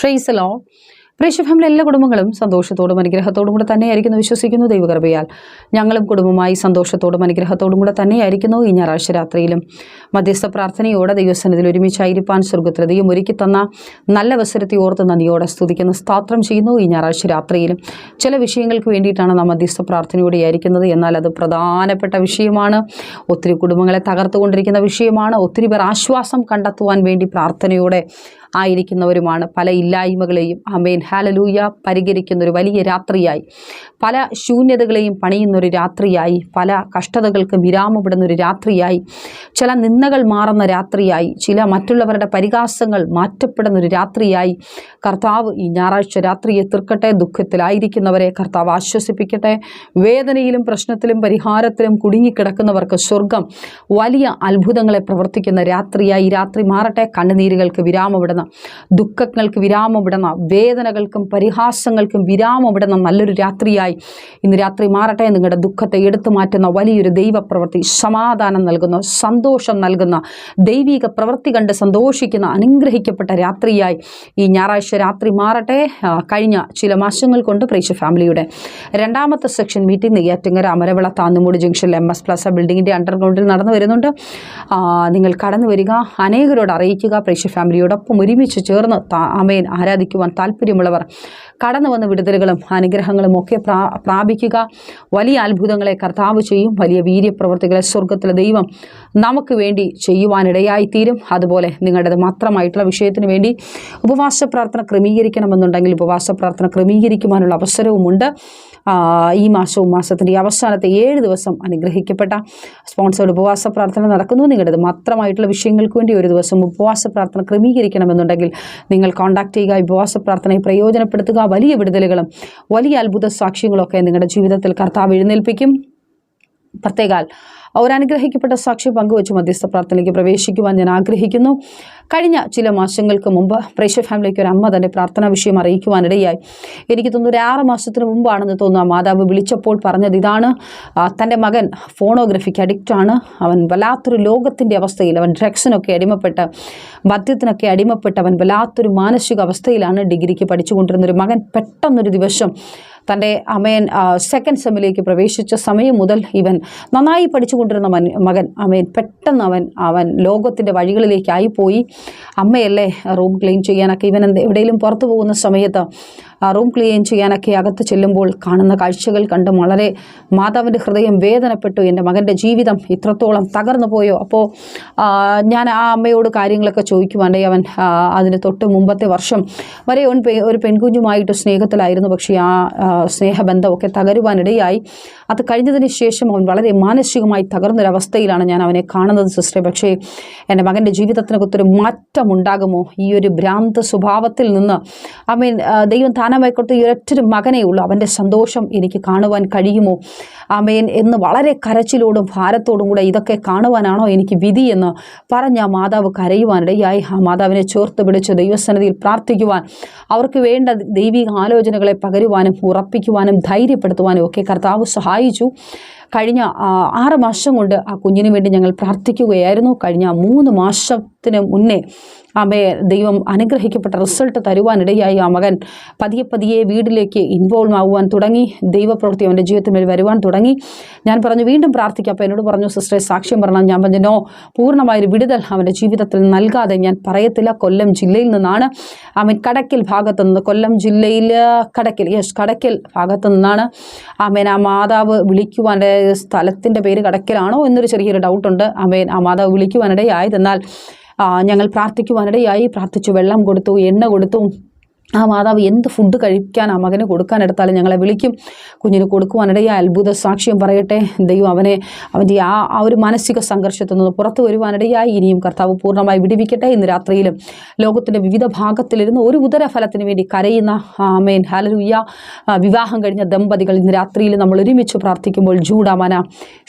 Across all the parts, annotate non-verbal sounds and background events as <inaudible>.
പ്രൈസലോ പ്രേക്ഷഫമിലെ എല്ലാ കുടുംബങ്ങളും സന്തോഷത്തോടും അനുഗ്രഹത്തോടും കൂടെ തന്നെയായിരിക്കുന്നു. വിശ്വസിക്കുന്നു ദൈവകൃപയാൽ. ഞങ്ങളും കുടുംബമായി സന്തോഷത്തോടും അനുഗ്രഹത്തോടും കൂടെ തന്നെയായിരിക്കുന്നു. ഈ ഞായറാഴ്ച രാത്രിയിലും മധ്യസ്ഥ പ്രാർത്ഥനയോടെ ദൈവസന്നിധിയിൽ ഒരുമിച്ചായിരിക്കാൻ സ്വർഗത്രതയും ഒരുക്കി തന്ന നല്ല അവസരത്തെ ഓർത്ത് നന്ദിയോടെ സ്തുതിക്കുന്ന സ്തോത്രം ചെയ്യുന്നു. ഈ ഞായറാഴ്ച രാത്രിയിലും ചില വിഷയങ്ങൾക്ക് വേണ്ടിയിട്ടാണ് നാം മധ്യസ്ഥ പ്രാർത്ഥനയോടെ ആയിരിക്കുന്നത്. എന്നാൽ അത് പ്രധാനപ്പെട്ട വിഷയമാണ്. ഒത്തിരി കുടുംബങ്ങളെ തകർത്തുകൊണ്ടിരിക്കുന്ന വിഷയമാണ്. ഒത്തിരി പേർ ആശ്വാസം കണ്ടെത്തുവാൻ വേണ്ടി പ്രാർത്ഥനയോടെ ആയിരിക്കുന്നവരുമാണ്. പല ഇല്ലായ്മകളെയും അമേൻ ഹാലലൂയ പരിഹരിക്കുന്ന ഒരു വലിയ രാത്രിയായി. പല ശൂന്യതകളെയും പണിയുന്ന ഒരു രാത്രിയായി. പല കഷ്ടതകൾക്ക് വിരാമപ്പെടുന്ന ഒരു രാത്രിയായി. ചില നിന്ദകൾ മാറുന്ന രാത്രിയായി. ചില മറ്റുള്ളവരുടെ പരിഹാസങ്ങൾ മാറ്റപ്പെടുന്ന ഒരു രാത്രിയായി. കർത്താവ് ഈ ഞായറാഴ്ച രാത്രിയെ തീർക്കട്ടെ ദുഃഖത്തിലായിരിക്കുന്നവരെ കർത്താവ് ആശ്വസിപ്പിക്കട്ടെ. വേദനയിലും പ്രശ്നത്തിലും പരിഹാരത്തിലും കുടുങ്ങിക്കിടക്കുന്നവർക്ക് സ്വർഗം വലിയ അത്ഭുതങ്ങളെ പ്രവർത്തിക്കുന്ന രാത്രിയായി. രാത്രി മാറട്ടെ കണ്ണുനീരുകൾക്ക് ദുഃഖങ്ങൾക്ക് വിരാമമിടുന്ന വേദനകൾക്കും പരിഹാസങ്ങൾക്കും വിരാമം വിരാമമിടുന്ന നല്ലൊരു രാത്രിയായി. ഇന്ന് രാത്രി മാറട്ടെ നിങ്ങളുടെ ദുഃഖത്തെ എടുത്തു മാറ്റുന്ന വലിയൊരു ദൈവപ്രവൃത്തി സമാധാനം നൽകുന്ന സന്തോഷം നൽകുന്ന ദൈവിക പ്രവൃത്തി കണ്ട് സന്തോഷിക്കുന്ന അനുഗ്രഹിക്കപ്പെട്ട രാത്രിയായി. ഈ ഞായറാഴ്ച രാത്രി മാറട്ടെ. കഴിഞ്ഞ ചില മാസങ്ങൾ കൊണ്ട് പ്രേക്ഷ ഫാമിലിയുടെ രണ്ടാമത്തെ സെക്ഷൻ മീറ്റിംഗ് നെയ്യാറ്റിങ്ങര അമരവിള താന്നുമൂടി ജംഗ്ഷനിൽ എം എസ് പ്ലസ് ബിൽഡിങ്ങിന്റെ അണ്ടർഗ്രൗണ്ടിൽ നടന്നു വരുന്നുണ്ട്. നിങ്ങൾ കടന്നു വരിക അനേകരോട് അറിയിക്കുക പ്രേക്ഷ ഫാമിലിയോടൊപ്പം ഒരുമിച്ച് ചേർന്ന് അമ്മയെ ആരാധിക്കുവാൻ താല്പര്യമുള്ളവർ കടന്നു വന്ന വിടുതലുകളും അനുഗ്രഹങ്ങളും ഒക്കെ പ്രാ പ്രാപിക്കുക. വലിയ അത്ഭുതങ്ങളെ കർത്താവ് ചെയ്യും. വലിയ വീര്യപ്രവർത്തികളെ സ്വർഗത്തിലെ ദൈവം നമുക്ക് വേണ്ടി ചെയ്യുവാനിടയായി തീരും അതുപോലെ നിങ്ങളുടേത് മാത്രമായിട്ടുള്ള വിഷയത്തിന് വേണ്ടി ഉപവാസ പ്രാർത്ഥന ക്രമീകരിക്കണമെന്നുണ്ടെങ്കിൽ ഉപവാസ പ്രാർത്ഥന ക്രമീകരിക്കുവാനുള്ള അവസരവുമുണ്ട്. ഈ മാസവും മാസത്തിന്റെ അവസാനത്തെ ഏഴ് ദിവസം അനുഗ്രഹിക്കപ്പെട്ട സ്പോൺസേർഡ് ഉപവാസ പ്രാർത്ഥന നടക്കുന്നു. നിങ്ങളുടെ മാത്രമായിട്ടുള്ള വിഷയങ്ങൾക്ക് വേണ്ടി ഒരു ദിവസം ഉപവാസ പ്രാർത്ഥന ക്രമീകരിക്കണമെന്നുണ്ടെങ്കിൽ നിങ്ങൾ കോൺടാക്ട് ചെയ്യുക. ഉപവാസ പ്രാർത്ഥനയെ പ്രയോജനപ്പെടുത്തുക. വലിയ വിടുതലുകളും വലിയ അത്ഭുത സാക്ഷ്യങ്ങളൊക്കെ നിങ്ങളുടെ ജീവിതത്തിൽ കർത്താവ് എഴുന്നേൽപ്പിക്കും. പ്രത്യേകാൽ ഒരു അനുഗ്രഹിക്കപ്പെട്ട സാക്ഷി പങ്കുവച്ച് മധ്യസ്ഥ പ്രാർത്ഥനയ്ക്ക് പ്രവേശിക്കുവാൻ ഞാൻ ആഗ്രഹിക്കുന്നു. കഴിഞ്ഞ ചില മാസങ്ങൾക്ക് മുമ്പ് പ്രേക്ഷ ഫാമിലിക്ക് ഒരു അമ്മ തന്റെ പ്രാർത്ഥനാ വിഷയം അറിയിക്കുവാനിടയായി. എനിക്ക് തോന്നുന്നു ഒരു ആറ് മാസത്തിന് മുമ്പാണെന്ന് തോന്നുന്നു ആ മാതാവ് വിളിച്ചപ്പോൾ പറഞ്ഞത് ഇതാണ്. തന്റെ മകൻ ഫോണോഗ്രഫിക്ക് അഡിക്റ്റാണ് അവൻ വല്ലാത്തൊരു ലോകത്തിന്റെ അവസ്ഥയിൽ അവൻ ഡ്രഗ്സിനൊക്കെ അടിമപ്പെട്ട് മദ്യത്തിനൊക്കെ അടിമപ്പെട്ട് അവൻ വല്ലാത്തൊരു മാനസിക അവസ്ഥയിലാണ് ഡിഗ്രിക്ക് പഠിച്ചുകൊണ്ടിരുന്ന ഒരു മകൻ പെട്ടെന്നൊരു ദിവസം തന്റെ അമയൻ സെക്കൻഡ് സെമ്മിലേക്ക് പ്രവേശിച്ച സമയം മുതൽ ഇവൻ നന്നായി പഠിച്ചുകൊണ്ടിരുന്ന മൻ മകൻ അമയൻ പെട്ടെന്ന് അവൻ അവൻ ലോകത്തിന്റെ വഴികളിലേക്കായി പോയി. അമ്മയല്ലേ റൂം ക്ലീൻ ചെയ്യാനൊക്കെ ഇവൻ എന്ത് എവിടെയെങ്കിലും പുറത്തു പോകുന്ന സമയത്ത് റൂം ക്ലീൻ ചെയ്യാനൊക്കെ അകത്ത് ചെല്ലുമ്പോൾ കാണുന്ന കാഴ്ചകൾ കണ്ട് വളരെ മാതാവിന്റെ ഹൃദയം വേദനപ്പെട്ടു. എന്റെ മകന്റെ ജീവിതം ഇത്രത്തോളം തകർന്നു പോയോ? അപ്പോൾ ഞാൻ ആ അമ്മയോട് കാര്യങ്ങളൊക്കെ ചോദിക്കുവാണ്ടേ അവൻ അതിന് തൊട്ട് മുമ്പത്തെ വർഷം വരെ ഒരു പെൺകുഞ്ഞുമായിട്ട് സ്നേഹത്തിലായിരുന്നു. പക്ഷേ ആ, സ്നേഹബന്ധമൊക്കെ തകരുവാനിടയായി. അത് കഴിഞ്ഞതിന് ശേഷം അവൻ വളരെ മാനസികമായി തകർന്നൊരവസ്ഥയിലാണ് ഞാൻ അവനെ കാണുന്നത് സിസ്റ്ററെ. പക്ഷേ എന്റെ മകന്റെ ജീവിതത്തിനകത്തൊരു മാറ്റം ഉണ്ടാകുമോ ഈ ഒരു ഭ്രാന്ത സ്വഭാവത്തിൽ നിന്ന് അവൻ ദൈവം താനമായി കൊടുത്ത ഈ ഒരൊറ്റൊരു മകനേ ഉള്ളൂ. അവന്റെ സന്തോഷം എനിക്ക് കാണുവാൻ കഴിയുമോ? അമേൻ എന്ന് വളരെ കരച്ചിലോടും ഭാരത്തോടും കൂടെ ഇതൊക്കെ കാണുവാനാണോ എനിക്ക് വിധി എന്ന് പറഞ്ഞ ആ മാതാവ് കരയുവാനിടയായി. ആ മാതാവിനെ ചേർത്ത് പിടിച്ച് ദൈവസന്നിധിയിൽ പ്രാർത്ഥിക്കുവാൻ അവർക്ക് വേണ്ട ദൈവിക ആലോചനകളെ പകരുവാനും ഉറപ്പിക്കുവാനും ധൈര്യപ്പെടുത്തുവാനും ഒക്കെ കർത്താവ് സഹായിച്ചു. കഴിഞ്ഞ ആറ് മാസം കൊണ്ട് ആ കുഞ്ഞിന് വേണ്ടി ഞങ്ങൾ പ്രാർത്ഥിക്കുകയായിരുന്നു. കഴിഞ്ഞ മൂന്ന് മാസത്തിന് മുന്നേ അമ്മയെ ദൈവം അനുഗ്രഹിക്കപ്പെട്ട റിസൾട്ട് തരുവാനിടയായി ആ മകൻ പതിയെ പതിയെ വീട്ടിലേക്ക് ഇൻവോൾവ് ആവുവാൻ തുടങ്ങി. ദൈവപ്രവൃത്തി അവന്റെ ജീവിതത്തിൽ വരുവാൻ തുടങ്ങി. ഞാൻ പറഞ്ഞു വീണ്ടും പ്രാർത്ഥിക്കാം. അപ്പോൾ എന്നോട് പറഞ്ഞു സിസ്റ്ററെ സാക്ഷ്യം പറഞ്ഞാൽ ഞാൻ പറഞ്ഞു നോ പൂർണമായൊരു വിടുതൽ അവന്റെ ജീവിതത്തിൽ നൽകാതെ ഞാൻ പറയത്തില്ല. കൊല്ലം ജില്ലയിൽ നിന്നാണ് അവൻ കടക്കൽ ഭാഗത്തു നിന്ന്. കൊല്ലം ജില്ലയിൽ കടക്കൽ യെസ് കടക്കൽ ഭാഗത്തു നിന്നാണ് ആമേൻ ആ മാതാവ് വിളിക്കുവാന്റെ സ്ഥലത്തിന്റെ പേര് കടക്കലാണോ എന്നൊരു ചെറിയൊരു ഡൗട്ടുണ്ട്. ആമേൻ ആ മാതാവ് വിളിക്കുവാനിടയായതെന്നാൽ ഞങ്ങൾ പ്രാർത്ഥിക്കുവാനിടയായി. പ്രാർത്ഥിച്ചു വെള്ളം കൊടുത്തു എണ്ണ കൊടുത്തു. ആ മാതാവ് എന്ത് ഫുഡ് കഴിക്കാൻ ആ മകന് കൊടുക്കാനെടുത്താലും ഞങ്ങളെ വിളിക്കും. കുഞ്ഞിന് കൊടുക്കുവാനിടയായി അത്ഭുത സാക്ഷ്യം പറയട്ടെ. ദൈവം അവനെ അവന്റെ ആ ആ ഒരു മാനസിക സംഘർഷത്തിൽ നിന്ന് പുറത്തു വരുവാനിടയായി. ഇനിയും കർത്താവ് പൂർണമായി വിടിവിക്കട്ടെ. ഇന്ന് രാത്രിയിലും ലോകത്തിന്റെ വിവിധ ഭാഗത്തിലിരുന്ന് ഒരു ഉദരഫലത്തിന് വേണ്ടി കരയുന്ന ആമേൻ ഹാലലുയ്യ വിവാഹം കഴിഞ്ഞ ദമ്പതികൾ ഇന്ന് രാത്രിയിൽ നമ്മൾ ഒരുമിച്ച് പ്രാർത്ഥിക്കുമ്പോൾ ജൂഡാമന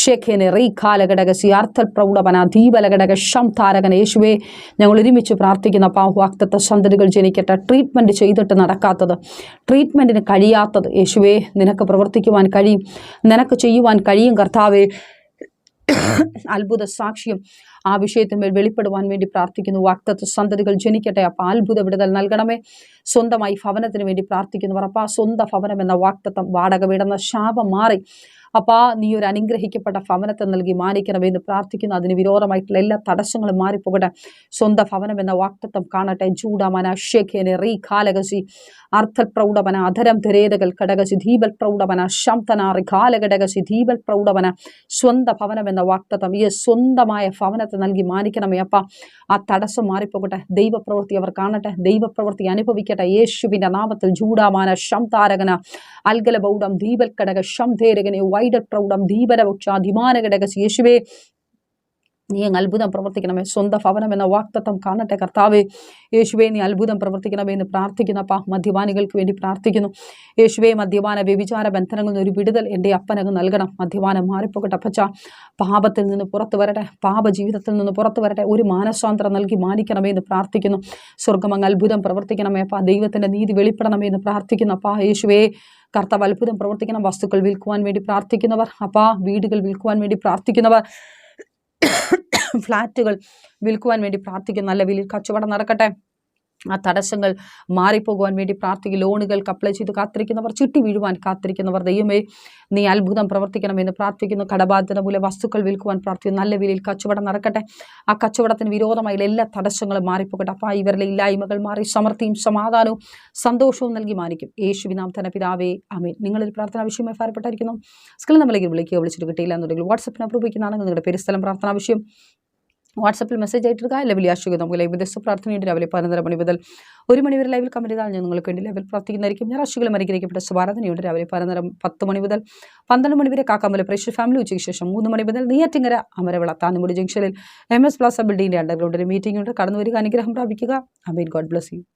ഷെഖേനെ റീ കാലഘടക സിയാർത്ഥൽ പ്രൗഢമന ദീപലഘടക ഷം താരകൻ യേശുവെ ഞങ്ങൾ ഒരുമിച്ച് പ്രാർത്ഥിക്കുന്ന പാഹുവാക്തത്വ സന്തതികൾ ജനിക്കട്ടെ. ട്രീറ്റ്മെന്റ് ചെയ്തിട്ട് നടക്കാത്തത്. ട്രീറ്റ്മെന്റിന് കഴിയാത്തത്. യേശുവേ നിനക്ക് പ്രവർത്തിക്കുവാൻ കഴിയും. നിനക്ക് ചെയ്യുവാൻ കഴിയും കർത്താവേ. അത്ഭുത സാക്ഷ്യം ആ വിഷയത്തിന്മേൽ വെളിപ്പെടുവാൻ വേണ്ടി പ്രാർത്ഥിക്കുന്നു. വാക്തത്വ സന്തതികൾ ജനിക്കട്ടെ. അപ്പം അത്ഭുത വിടുതൽ നൽകണമേ. സ്വന്തമായി ഭവനത്തിന് വേണ്ടി പ്രാർത്ഥിക്കുന്നവർ അപ്പ സ്വന്തം ഭവനം എന്ന വാക്തത്വം വാടക വിടുന്ന ശാപം മാറി. അപ്പാ നീ ഒരു അനുഗ്രഹിക്കപ്പെട്ട ഭവനത്തെ നൽകി മാനിക്കണമേ എന്ന് പ്രാർത്ഥിക്കുന്നു. അതിന് വിരോധമായിട്ടുള്ള എല്ലാ തടസ്സങ്ങളും മാറിപ്പോകട്ടെ. സ്വന്തം ഭവനം എന്ന വാക്തത്വം കാണട്ടെ. ചൂടാമന ഷേഖേനെ റീ ഖാലകസി അർത്ഥപ്രൗഢമന അധരം ധരേതകൾ ഘടകശിധീപൽ പ്രൗഢവന ശാന്തനാറി കാലഘടക ശിധീപൽ പ്രൗഢവന സ്വന്ത ഭവനം എന്ന വാക്തത്വം. ഈ സ്വന്തമായ ഭവനത്തെ നൽകി മാനിക്കണമേ അപ്പ. ആ തടസ്സം മാറിപ്പോകട്ടെ. ദൈവപ്രവൃത്തി അവർ കാണട്ടെ. ദൈവപ്രവൃത്തി അനുഭവിക്കട്ടെ. യേശുവിന്റെ നാമത്തിൽ ജൂഡാമാന ശംതാരകന അൽഗലബൗഢം ദീപൽ കടക ശംധേരകനെ വൈഡൽ പ്രൗഢം ദീപരപക്ഷ ധിമാന ഘടക യേശുവേ നീ അങ്ങ് അത്ഭുതം പ്രവർത്തിക്കണമേ. സ്വന്തം ഭവനം എന്ന വാക്തത്വം കാണട്ടെ കർത്താവേ. യേശുവേ നീ അത്ഭുതം പ്രവർത്തിക്കണമേ എന്ന് പ്രാർത്ഥിക്കുന്ന അപ്പ മദ്യപാനികൾക്ക് വേണ്ടി പ്രാർത്ഥിക്കുന്നു. യേശുവേ മദ്യപാന വ്യഭിചാര ബന്ധനങ്ങളിൽ നിന്ന് ഒരു വിടുതൽ എന്റെ അപ്പനങ്ങ് നൽകണം. മദ്യപാനം മാറിപ്പോകട്ടെ അപ്പച്ച. പാപത്തിൽ നിന്ന് പുറത്തു വരട്ടെ പാപ ജീവിതത്തിൽ നിന്ന് പുറത്തു വരട്ടെ. ഒരു മാനസാന്തരം നൽകി മാനിക്കണമേ എന്ന് പ്രാർത്ഥിക്കുന്നു. സ്വർഗം അങ്ങ് അത്ഭുതം പ്രവർത്തിക്കണമേ അപ്പ. ദൈവത്തിന്റെ നീതി വെളിപ്പെടണമേ എന്ന് പ്രാർത്ഥിക്കുന്നു അപ്പ. യേശുവേ കർത്താവ് അത്ഭുതം പ്രവർത്തിക്കണം. വസ്തുക്കൾ വിൽക്കുവാൻ വേണ്ടി പ്രാർത്ഥിക്കുന്നവർ അപ്പാ. വീടുകൾ വിൽക്കുവാൻ വേണ്ടി പ്രാർത്ഥിക്കുന്നവർ <coughs> ഫ്ലാറ്റുകൾ വിൽക്കുവാൻ വേണ്ടി പ്രാർത്ഥിക്കും നല്ല വിലയിൽ കച്ചവടം നടക്കട്ടെ. ആ തടസ്സങ്ങൾ മാറിപ്പോകുവാൻ വേണ്ടി പ്രാർത്ഥിക്കും ലോണുകൾക്ക് അപ്ലൈ ചെയ്ത് കാത്തിരിക്കുന്നവർ ചുറ്റി വീഴുവാൻ കാത്തിരിക്കുന്നവർ. ദൈവമേ നീ അത്ഭുതം പ്രവർത്തിക്കണമെന്ന് പ്രാർത്ഥിക്കുന്നു. കടബാധ്യത മൂലം വസ്തുക്കൾ വിൽക്കുവാൻ പ്രാർത്ഥിക്കുന്നു. നല്ല വിലയിൽ കച്ചവടം നടക്കട്ടെ. ആ കച്ചവടത്തിന് വിരോധമായുള്ള എല്ലാ തടസ്സങ്ങളും മാറിപ്പോകട്ടെ. അപ്പോൾ ഇവരിലെ ഇല്ലായ്മകൾ മാറി സമൃദ്ധിയും സമാധാനവും സന്തോഷവും നൽകി മാനിക്കും. യേശുവിനാം തന്നെ പിതാവേ അമീൻ നിങ്ങളൊരു പ്രാർത്ഥന വിഷയമായി ഭാരപ്പെട്ടായിരിക്കുന്നു. സ്കിൽ നമ്മളിലേക്ക് വിളിക്കുക വിളിച്ചിട്ട് കിട്ടിയില്ല എന്നുണ്ടെങ്കിൽ വാട്സപ്പിന് അപ്രൂപിക്കുന്നതാണ് നിങ്ങളുടെ പെരുസ്ഥലം പ്രാർത്ഥനാ വിഷയം. വാട്സപ്പിൽ മെസ്സേജ് ആയിട്ടിരിക്കുക. അല്ലെങ്കിൽ ആശുക നമുക്ക് ലൈവ് ദിവസം പ്രാർത്ഥനയുണ്ട്. രാവിലെ പതിനൊന്നര മണി മുതൽ ഒരു മണി വരെ ലൈവിൽ കമന്റ് ചെയ്താൽ ഞാൻ നിങ്ങൾക്ക് വേണ്ടി ലൈവിൽ പ്രാർത്ഥിക്കുന്നതായിരിക്കും. ഞാൻ രാശികളും മരിക്കപ്പെട്ട സ്വാരാധനയുണ്ട് രാവിലെ പതിനൊന്നര പത്ത് മണി മുതൽ പന്ത്രണ്ട് മണി വരെ കാക്കാമല പ്രേക്ഷർ ഫാമിലി ഉച്ചയ്ക്ക് ശേഷം മൂന്ന് മണി മുതൽ നെയ്യാറ്റിങ്ങര അമരവിള താന്നുമുടി ജംഗ്ഷനിൽ എം എസ് പ്ലാസ ബിൽഡിങ്ങിന്റെ അണ്ടർഗ്രൗണ്ടിൽ മീറ്റിംഗ് ഉണ്ട്. കടന്നു വരിക അനുഗ്രഹം പ്രാപിക്കുക. Amen God bless you